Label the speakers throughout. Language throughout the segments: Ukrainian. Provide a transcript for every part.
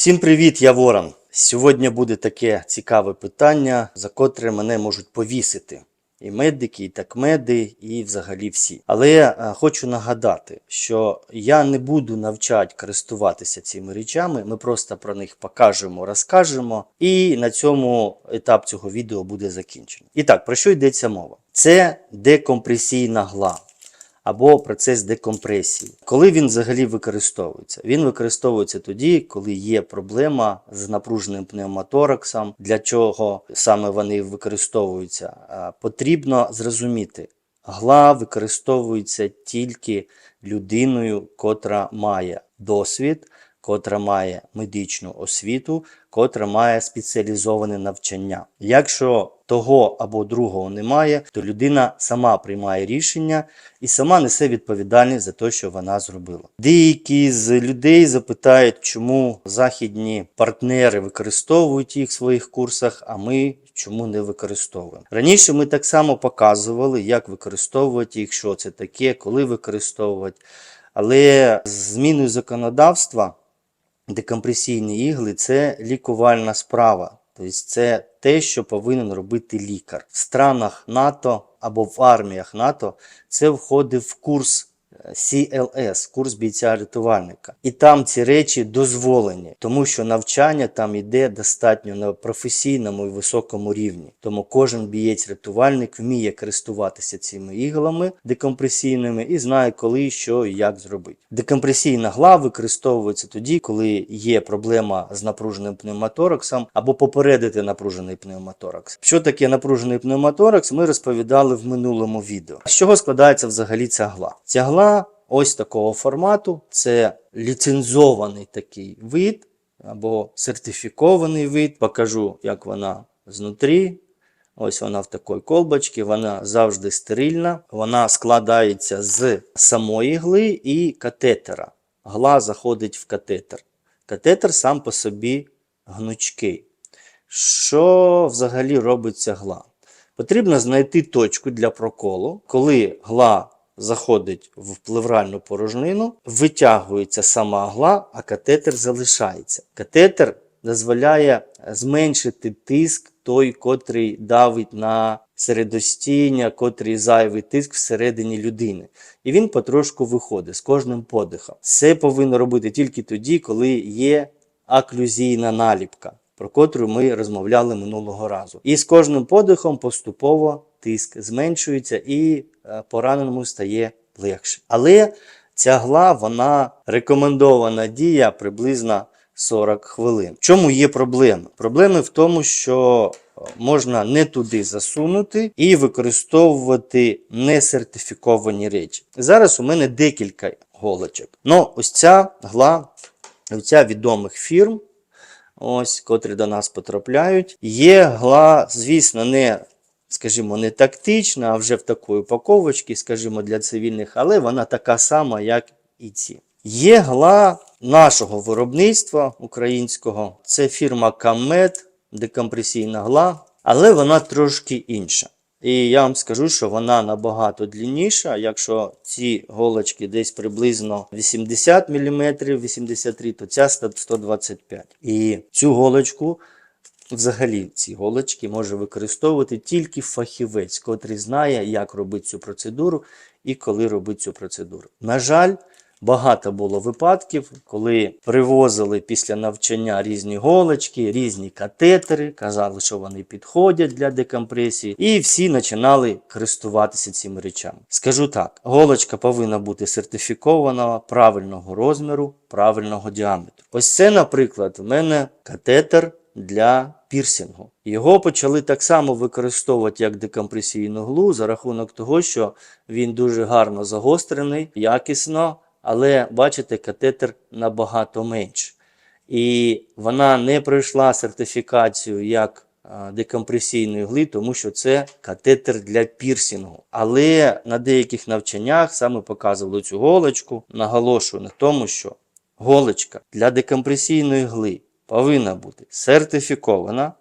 Speaker 1: Всім привіт, я Ворон. Сьогодні буде таке цікаве питання, за котре мене можуть повісити. І медики, і такмеди, і взагалі всі. Але я е, хочу нагадати, що я не буду навчати користуватися цими речами. Ми просто про них покажемо, розкажемо, і на цьому етап цього відео буде закінчено. І так, про що йдеться мова? Це декомпресійна гла або процес декомпресії. Коли він взагалі використовується? Він використовується тоді, коли є проблема з напруженим пневмотораксом. Для чого саме вони використовуються? Потрібно зрозуміти, гла використовується тільки людиною, котра має досвід, котра має медичну освіту, котра має спеціалізоване навчання. Якщо того або другого немає, то людина сама приймає рішення і сама несе відповідальність за те, що вона зробила. Деякі з людей запитають, чому західні партнери використовують їх в своїх курсах, а ми чому не використовуємо. Раніше ми так само показували, як використовувати їх, що це таке, коли використовувати. Але зміною законодавства декомпресійні ігли це лікувальна справа. Тобто це те, що повинен робити лікар. В странах НАТО або в арміях НАТО це входить в курс CLS, курс бійця-рятувальника. І там ці речі дозволені, тому що навчання там йде достатньо на професійному і високому рівні. Тому кожен бієць-рятувальник вміє користуватися цими іглами декомпресійними і знає, коли, що і як зробити. Декомпресійна гла використовується тоді, коли є проблема з напруженим пневмотораксом або попередити напружений пневмоторакс. Що таке напружений пневмоторакс, ми розповідали в минулому відео. З чого складається взагалі ця гла? Ця гла ось такого формату. Це ліцензований такий вид або сертифікований вид. Покажу, як вона знутрі. Ось вона в такій колбочці, вона завжди стерильна. Вона складається з самої гли і катетера. Гла заходить в катетер. Катетер сам по собі гнучкий. Що взагалі робить ця гла? Потрібно знайти точку для проколу, коли гла заходить в плевральну порожнину, витягується сама гла, а катетер залишається. Катетер дозволяє зменшити тиск той, котрий давить на середостіння, котрий зайвий тиск всередині людини. І він потрошку виходить з кожним подихом. Це повинно робити тільки тоді, коли є аклюзійна наліпка, про котру ми розмовляли минулого разу. І з кожним подихом поступово тиск зменшується і е, пораненому стає легше. Але ця гла, вона рекомендована дія приблизно 40 хвилин. В чому є проблема? Проблеми в тому, що е, можна не туди засунути і використовувати несертифіковані речі. Зараз у мене декілька голочок. Ну, ось ця гла, ця відомих фірм, ось, котрі до нас потрапляють. Є гла, звісно, не. Скажімо, не тактична, а вже в такої упаковочці, скажімо, для цивільних, але вона така сама, як і ці. Є гла нашого виробництва українського, це фірма Камет, декомпресійна гла, але вона трошки інша. І я вам скажу, що вона набагато длинніша. Якщо ці голочки десь приблизно 80 мм, 83, то ця 125 І цю голочку, взагалі, ці голочки може використовувати тільки фахівець, котрий знає, як робити цю процедуру і коли робити цю процедуру. На жаль, Багато було випадків, коли привозили після навчання різні голочки, різні катетери, казали, що вони підходять для декомпресії, і всі починали користуватися цими речами. Скажу так: голочка повинна бути сертифікована правильного розміру, правильного діаметру. Ось це, наприклад, в мене катетер для пірсингу. Його почали так само використовувати як декомпресійну глу за рахунок того, що він дуже гарно загострений, якісно. Але бачите, катетер набагато менш. І вона не пройшла сертифікацію як декомпресійної гли, тому що це катетер для пірсінгу. Але на деяких навчаннях саме показували цю голочку. Наголошую на тому, що голочка для декомпресійної гли повинна бути сертифікована,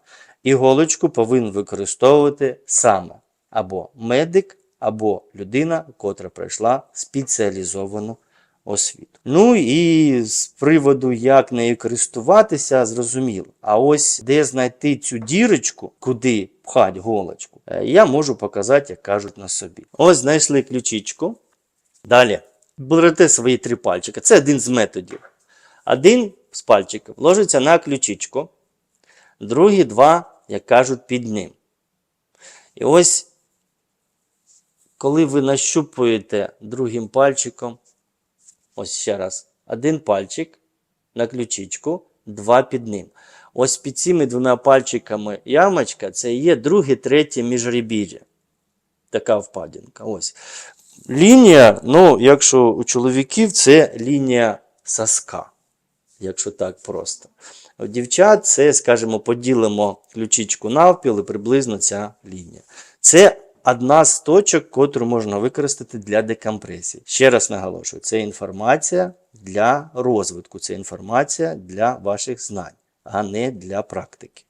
Speaker 1: і голочку повинен використовувати саме або медик, або людина, котра пройшла спеціалізовану освіту. Ну і з приводу, як нею користуватися, зрозуміло. А ось де знайти цю дірочку, куди пхать голочку, е, я можу показати, як кажуть на собі. Ось знайшли ключичку. Далі берете свої три пальчика. Це один з методів. Один з пальчиків ложиться на ключичку, другі два, як кажуть, під ним. І ось, коли ви нащупуєте другим пальчиком, ось ще раз, один пальчик на ключичку, два під ним. Ось під цими двома пальчиками ямочка це є друге, третє міжребір'я. Така впадінка. Ось. Лінія, ну, якщо у чоловіків, це лінія соска, якщо так просто. У дівчат це, скажімо, поділимо ключичку навпіл і приблизно ця лінія. Це одна з точок, котру можна використати для декомпресії. Ще раз наголошую, це інформація для розвитку, це інформація для ваших знань, а не для практики.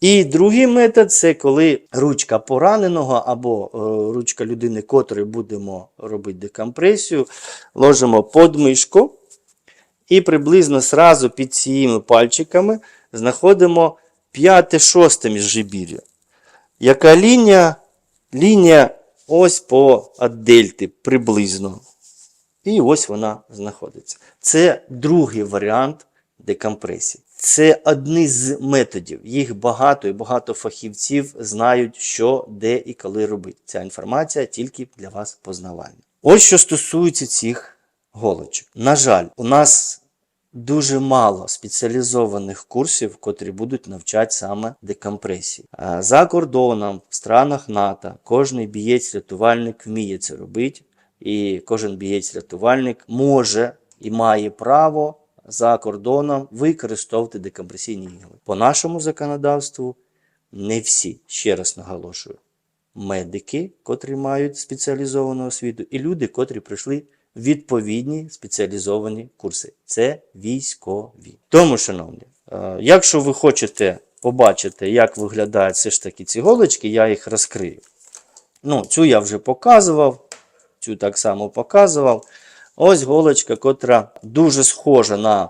Speaker 1: І другий метод це коли ручка пораненого або е, ручка людини, котрої будемо робити декомпресію, ложимо під мишку і приблизно сразу під цими пальчиками знаходимо п'яте-шосте міжжибір'я. Яка лінія? Лінія ось по дельти приблизно. І ось вона знаходиться. Це другий варіант декомпресії. Це одні з методів. Їх багато і багато фахівців знають, що, де і коли робити. Ця інформація тільки для вас познавальна. Ось що стосується цих голочок. На жаль, у нас дуже мало спеціалізованих курсів, котрі будуть навчати саме декомпресії. За кордоном, в странах НАТО, кожен бієць-рятувальник вміє це робити, і кожен бієць-рятувальник може і має право за кордоном використовувати декомпресійні ігли. По нашому законодавству не всі, ще раз наголошую, медики, котрі мають спеціалізовану освіту, і люди, котрі пройшли відповідні спеціалізовані курси. Це військові. Тому, шановні, е, якщо ви хочете побачити, як виглядають все ж таки ці голочки, я їх розкрию. Ну, цю я вже показував, цю так само показував. Ось голочка, котра дуже схожа на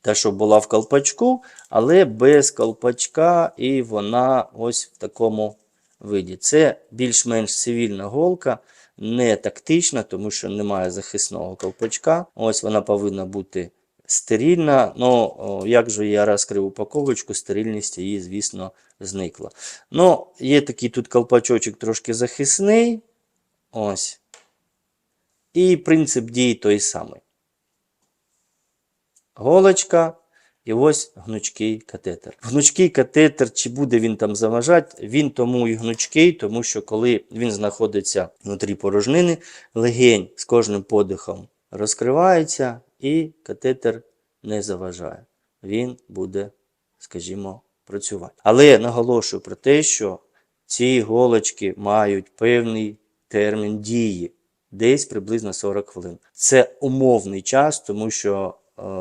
Speaker 1: те, що була в колпачку, але без колпачка, і вона ось в такому виді. Це більш-менш цивільна голка, не тактична, тому що немає захисного колпачка. Ось вона повинна бути стерильна. Ну, як же я розкрив упаковочку, стерильність її, звісно, зникла. Ну, є такий тут колпачочок трошки захисний. Ось. І принцип дії той самий. Голочка і ось гнучкий катетер. Гнучкий катетер, чи буде він там заважати, він тому і гнучкий, тому що коли він знаходиться внутрі порожнини, легень з кожним подихом розкривається і катетер не заважає. Він буде, скажімо, працювати. Але наголошую про те, що ці голочки мають певний термін дії десь приблизно 40 хвилин. Це умовний час, тому що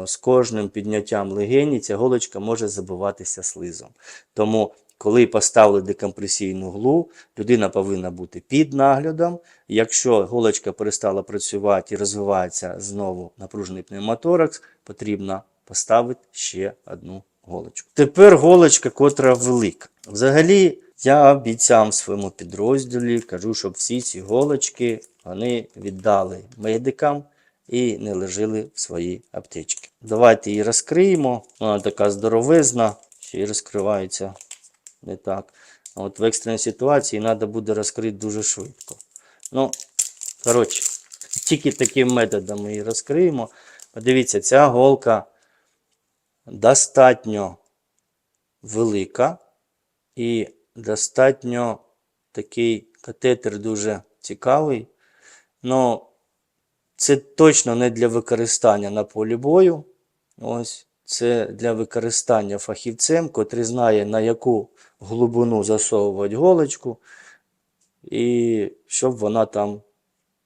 Speaker 1: з кожним підняттям легені ця голочка може забиватися слизом. Тому, коли поставили декомпресійну глу, людина повинна бути під наглядом. Якщо голочка перестала працювати і розвивається знову напружений пневмоторакс, потрібно поставити ще одну голочку. Тепер голочка, котра велика. Взагалі, я бійцям в своєму підрозділі кажу, щоб всі ці голочки вони віддали медикам і не лежали в своїй аптечці. Давайте її розкриємо. Вона така здоровезна, ще й розкривається не так. А От в екстреній ситуації треба буде розкрити дуже швидко. Ну, коротше, тільки таким методом ми її розкриємо. Подивіться, ця голка достатньо велика і достатньо такий катетер дуже цікавий. Ну, це точно не для використання на полі бою. Ось, це для використання фахівцем, котрий знає, на яку глибину засовувати голочку, і щоб вона там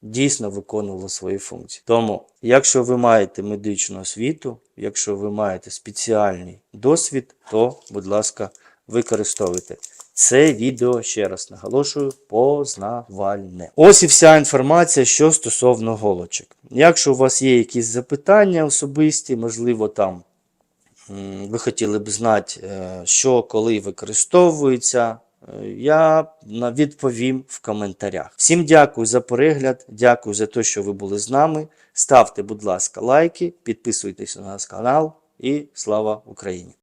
Speaker 1: дійсно виконувала свої функції. Тому, якщо ви маєте медичну освіту, якщо ви маєте спеціальний досвід, то, будь ласка, використовуйте. Це відео, ще раз наголошую, познавальне. Ось і вся інформація, що стосовно голочок. Якщо у вас є якісь запитання особисті, можливо, там ви хотіли б знати, е, що коли використовується, е, я відповім в коментарях. Всім дякую за перегляд, дякую за те, що ви були з нами. Ставте, будь ласка, лайки, підписуйтесь на наш канал і слава Україні!